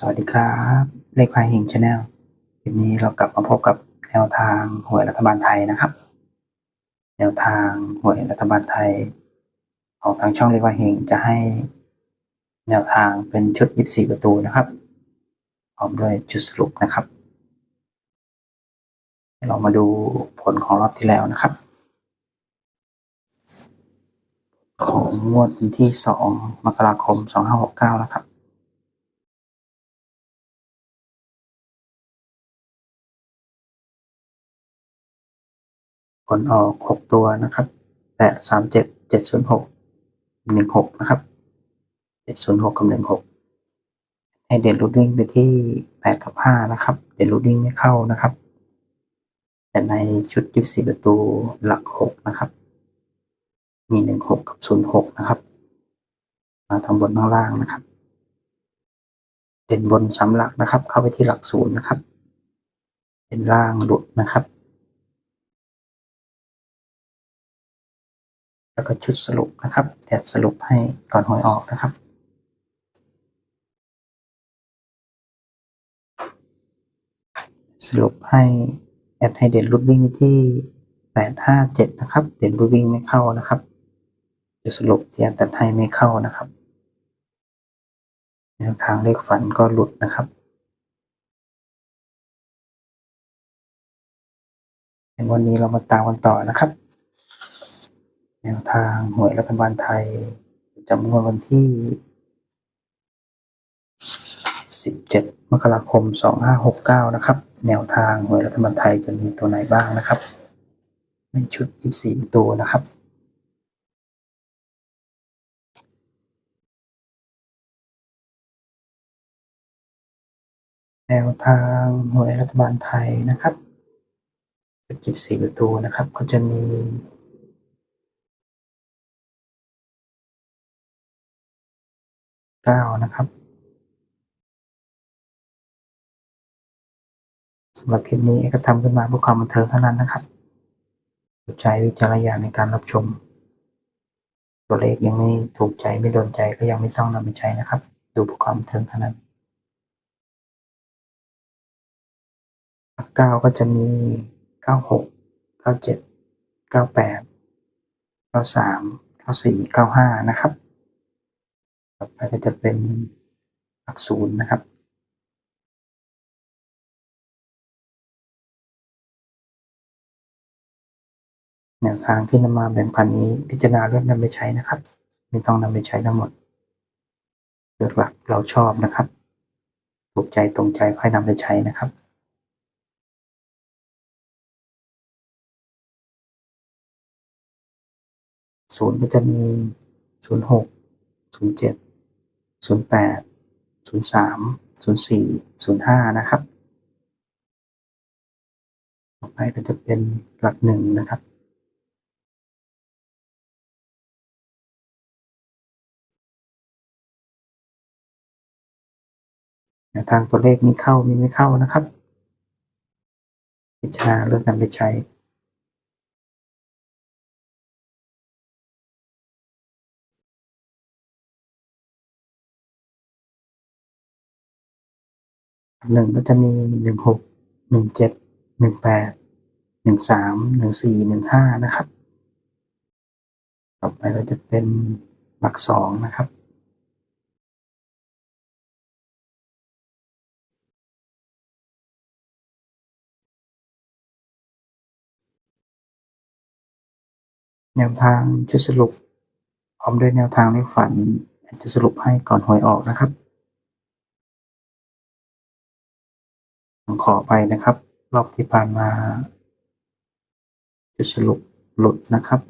สวัสดีครับ เลขพายหิงชาแนลคลิปนี้เรากลับมาพบกับแนวทางหวยรัฐบาลไทยนะครับ แนวทางหวยรัฐบาลไทย ของทางช่องเลขพายหิงจะให้ แนวทางเป็นชุด 24 ประตูนะครับพร้อมด้วยชุดสรุปนะครับ เรามาดูผลของรอบที่แล้วนะครับ ของงวดวันที่ 2 มกราคม 2569 นะครับ ผลออกหกตัวนะครับแปดสามเจ็ดเจ็ดศูนย์หกหนึ่งหกนะครับเจ็ดศูนย์หกกับหนึ่งหกให้เด่นรูดวิ่งไปที่แปดกับห้านะครับ เด่นรูดวิ่งไม่เข้านะครับ แต่ในชุดยี่สี่ประตูหลักหกนะครับ มีหนึ่งหกกับศูนย์หกนะครับ มาทางบนข้างล่างนะครับ เด่นบนสามหลักนะครับ เข้าไปที่หลักศูนย์นะครับเด่นล่างหลุดนะครับ แล้วก็ชุดสรุปนะครับเดี๋ยวสรุปให้ก่อนหวยออกนะครับ สรุปให้แอดให้เด่นรูดวิ่งที่แปดห้าเจ็ดนะครับ เด่นรูดวิ่งไม่เข้านะครับจะสรุปที่แอดตัดให้ไม่เข้านะครับแนวทางเลขฝันก็หลุดนะครับวันนี้เรามาตามกันต่อนะครับ แนวทางหวยรัฐบาลไทยจำงวดวันที่ 17 มกราคม 2569 นะครับ แนวทางหวยรัฐบาลไทยจะมีตัวไหนบ้างนะครับในชุด 24 ตัวนะครับ แนวทางหวยรัฐบาลไทยนะครับ 24 ประตูนะครับ ก็จะมี เก้านะครับสำหรับคลิปนี้ก็ทำขึ้นมาเพื่อความบันเทิงเท่านั้นนะครับใช้วิจารณญาณในการรับชม ตัวเลขยังไม่ถูกใจไม่โดนใจก็ยังไม่ต้องนำไปใช้นะครับ ดูเพื่อความบันเทิงเท่านั้นเก้าก็จะมีเก้าหกเก้าเจ็ดเก้าแปดเก้าสามเก้าสี่เก้าห้านะครับ ต่อไปก็จะเป็นหลักศูนย์นะครับแนวทางที่นำมาแบ่งปันนี้พิจารณาเลือกนำไปใช้นะครับ ไม่ต้องนำไปใช้ทั้งหมดเลือกหลักเราชอบนะครับถูกใจตรงใจค่อยนำไปใช้นะครับศูนย์ก็จะมีศูนย์หกศูนย์เจ็ด ศูนย์แปดศูนย์สามศูนย์สี่ศูนย์ห้านะครับ ต่อไปก็จะเป็นหลักหนึ่งนะครับ ทางตัวเลขมีเข้ามีไม่เข้านะครับ พิจารณาเลือกนำไปใช้ หนึ่งก็จะมีหนึ่งหกหนึ่งเจ็ดหนึ่งแปดหนึ่งสามหนึ่งสี่หนึ่งห้านะครับ ต่อไปก็จะเป็นหลักสองนะครับแนวทางชุดสรุปพร้อมด้วยแนวทางเลขฝันจะสรุปให้ก่อนหวยออกนะครับ ขอไปนะครับ รอบที่ผ่านมาจุดสรุปหลุดนะครับ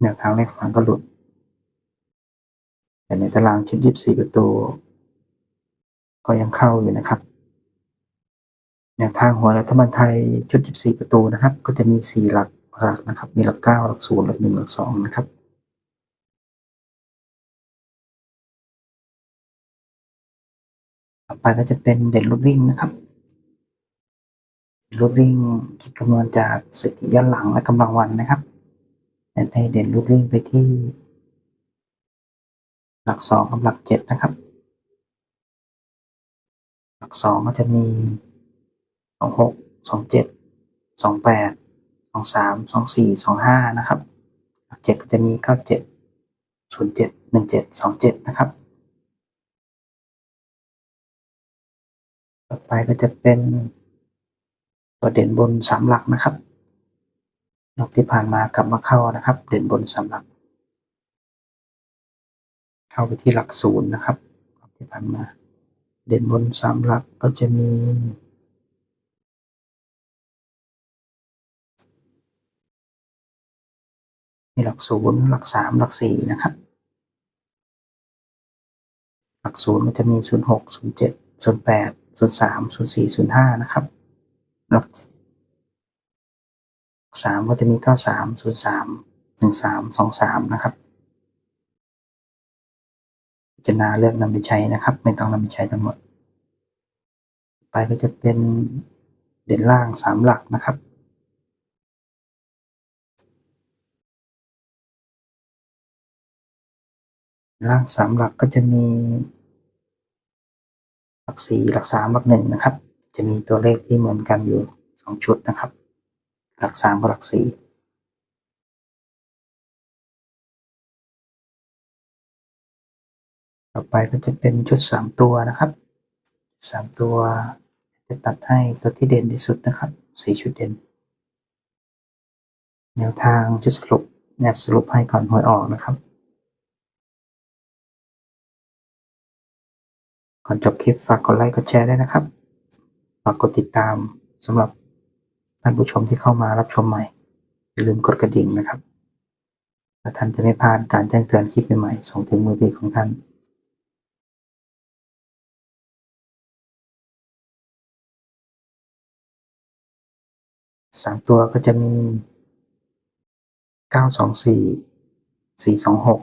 แนวทางเลขฝันก็หลุด แต่ในตารางชุดยีิบสี่ประตู ก็ยังเข้าอยู่นะครับแนวทางหัวรัฐบาลไทยชุดยีิบสี่ประตูนะครับ ก็จะมีสี่หลักหลักนะครับ มีหลักเก้าหลักศูนย์หลักหนึ่งหลักสองนะครับต่อไปก็จะเป็นเด่นลูกวิ่งนะครับ รูดวิ่งคิดคำนวณจากสถิติย้อนหลังและกำลังวันนะครับแต่ให้เด่นรูดวิ่งไปที่ หลักสองกับหลักเจ็ดนะครับ หลักสองก็จะมีสองหกสองเจ็ดสองแปดสองสามสองสี่สองห้านะครับ หลักเจ็ดก็จะมีเก้าเจ็ดศูนย์เจ็ดหนึ่งเจ็ดสองเจ็ดนะครับ ต่อไปก็จะเป็น ตัวเด่นบนสามหลักนะครับรอบที่ผ่านมากลับมาเข้านะครับ เด่นบนสามหลัก เข้าไปที่หลักศูนย์นะครับรอบที่ผ่านมา เด่นบนสามหลักก็จะมีมีหลักศูนย์หลักสามหลักสี่นะครับ หลักศูนย์ก็จะมีศูนย์หกศูนย์เจ็ดศูนย์แปดศูนย์สามศูนย์สี่ศูนย์ห้านะครับ หลักสามก็จะมีเก้าสามศูนย์สามหนึ่งสามสองสามนะครับพิจารณาเลือกนำไปใช้นะครับ ไม่ต้องนำไปใช้ทั้งหมด ไปก็จะเป็นเด่นล่างสามหลักนะครับ ล่างสามหลักก็จะมี หลักสี่หลักสามหลักหนึ่งนะครับ จะมีตัวเลขที่เหมือนกันอยู่สองชุดนะครับ หลักสามกับหลักสี่ต่อไปก็จะเป็นชุดสามตัวนะครับสามตัวจะตัดให้ตัวที่เด่นที่สุดนะครับสี่ชุดเด่น แนวทางชุดสรุปเนี่ยสรุปให้ก่อนหวยออกนะครับ ก่อนจบคลิปฝากกดไลค์กดแชร์ด้วยนะครับ ฝากกดติดตามสำหรับท่านผู้ชมที่เข้ามารับชมใหม่ อย่าลืมกดกระดิ่งนะครับเพื่อท่านจะไม่พลาดการแจ้งเตือนคลิปใหม่ๆส่งถึงมือถือของท่านสามตัวก็จะมีเก้าสองสี่สี่สองหก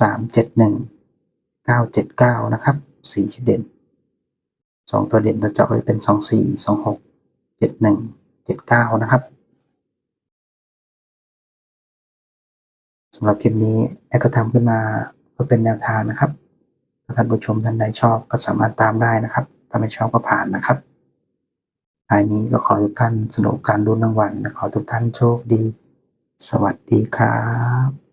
สามเจ็ดหนึ่งเก้าเจ็ดเก้านะครับ สีชุดเด่น สองตัวเด่นตัวเจาะไปเป็นสองสี่สองหกเจ็ดหนึ่งเจ็ดเก้านะครับสำหรับคลิปนี้แอดก็ทำขึ้นมาเพื่อเป็นแนวทางนะครับถ้าท่านผู้ชมท่านใดชอบก็สามารถตามได้นะครับ ถ้าไม่ชอบก็ผ่านนะครับท้ายนี้ก็ขอทุกท่านสนุกการรุ่นรางวัลขอทุกท่านโชคดี สวัสดีครับ